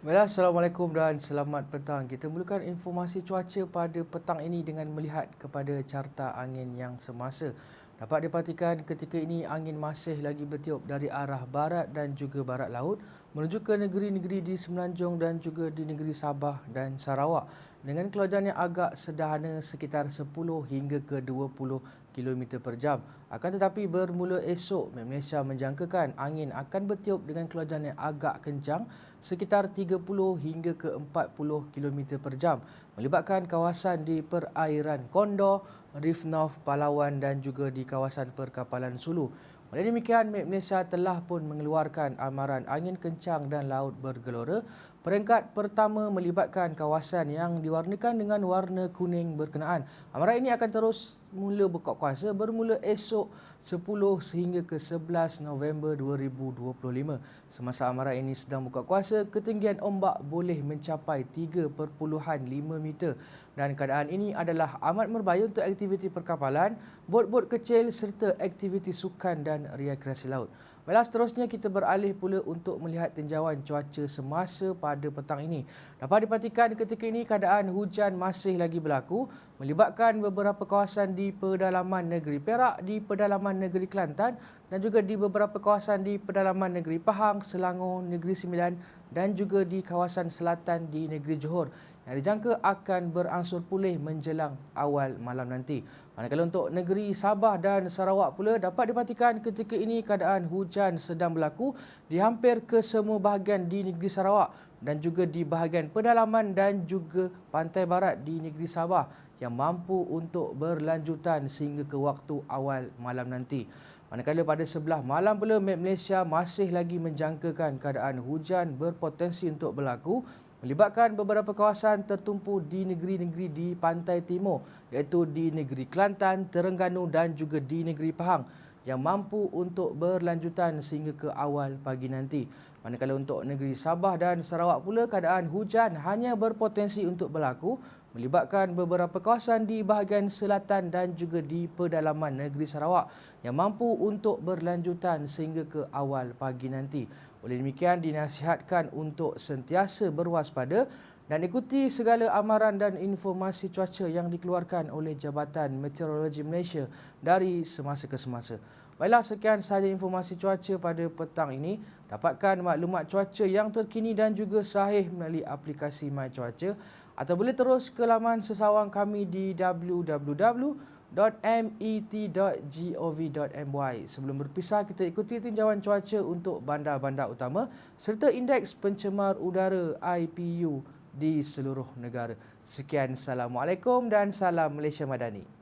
Baiklah, Assalamualaikum dan selamat petang. Kita mulakan informasi cuaca pada petang ini dengan melihat kepada carta angin yang semasa. Dapat diperhatikan ketika ini angin masih lagi bertiup dari arah barat dan juga barat laut menuju ke negeri-negeri di Semenanjung dan juga di negeri Sabah dan Sarawak dengan kelajuan yang agak sederhana sekitar 10 hingga ke 20 km per jam. Akan tetapi bermula esok, Malaysia menjangkakan angin akan bertiup dengan kelajuan yang agak kencang sekitar 30 hingga ke 40 km per jam melibatkan kawasan di perairan Kondor, Reef North, Palawan dan juga di kawasan perkapalan Sulu. Oleh demikian, Malaysia telah pun mengeluarkan amaran angin kencang dan laut bergelora. Peringkat pertama melibatkan kawasan yang diwarnakan dengan warna kuning berkenaan. Amaran ini akan terus mula buka kuasa bermula esok 10 sehingga ke 11 November 2025. Semasa amaran ini sedang buka kuasa, ketinggian ombak boleh mencapai 3.5 meter dan keadaan ini adalah amat merbahaya untuk aktiviti perkapalan, bot-bot kecil serta aktiviti sukan dan rekreasi laut. Baiklah, seterusnya kita beralih pula untuk melihat tinjauan cuaca semasa pada petang ini. Dapat diperhatikan ketika ini keadaan hujan masih lagi berlaku melibatkan beberapa kawasan di pedalaman negeri Perak, di pedalaman negeri Kelantan dan juga di beberapa kawasan di pedalaman negeri Pahang, Selangor, Negeri Sembilan dan juga di kawasan selatan di negeri Johor yang dijangka akan beransur pulih menjelang awal malam nanti. Manakala untuk negeri Sabah dan Sarawak pula dapat diperhatikan ketika ini keadaan hujan sedang berlaku di hampir ke semua bahagian di negeri Sarawak dan juga di bahagian pedalaman dan juga pantai barat di negeri Sabah yang mampu untuk berlanjutan sehingga ke waktu awal malam nanti. Manakala pada sebelah malam pula Malaysia masih lagi menjangkakan keadaan hujan berpotensi untuk berlaku melibatkan beberapa kawasan tertumpu di negeri-negeri di pantai timur iaitu di negeri Kelantan, Terengganu dan juga di negeri Pahang yang mampu untuk berlanjutan sehingga ke awal pagi nanti. Manakala untuk negeri Sabah dan Sarawak pula keadaan hujan hanya berpotensi untuk berlaku melibatkan beberapa kawasan di bahagian selatan dan juga di pedalaman negeri Sarawak yang mampu untuk berlanjutan sehingga ke awal pagi nanti. Oleh demikian dinasihatkan untuk sentiasa berwaspada dan ikuti segala amaran dan informasi cuaca yang dikeluarkan oleh Jabatan Meteorologi Malaysia dari semasa ke semasa. Baiklah, sekian sahaja informasi cuaca pada petang ini. Dapatkan maklumat cuaca yang terkini dan juga sahih melalui aplikasi My Cuaca atau boleh terus ke laman sesawang kami di www.met.gov.my. Sebelum berpisah, kita ikuti tinjauan cuaca untuk bandar-bandar utama serta indeks pencemar udara IPU di seluruh negara. Sekian, Assalamualaikum dan salam Malaysia Madani.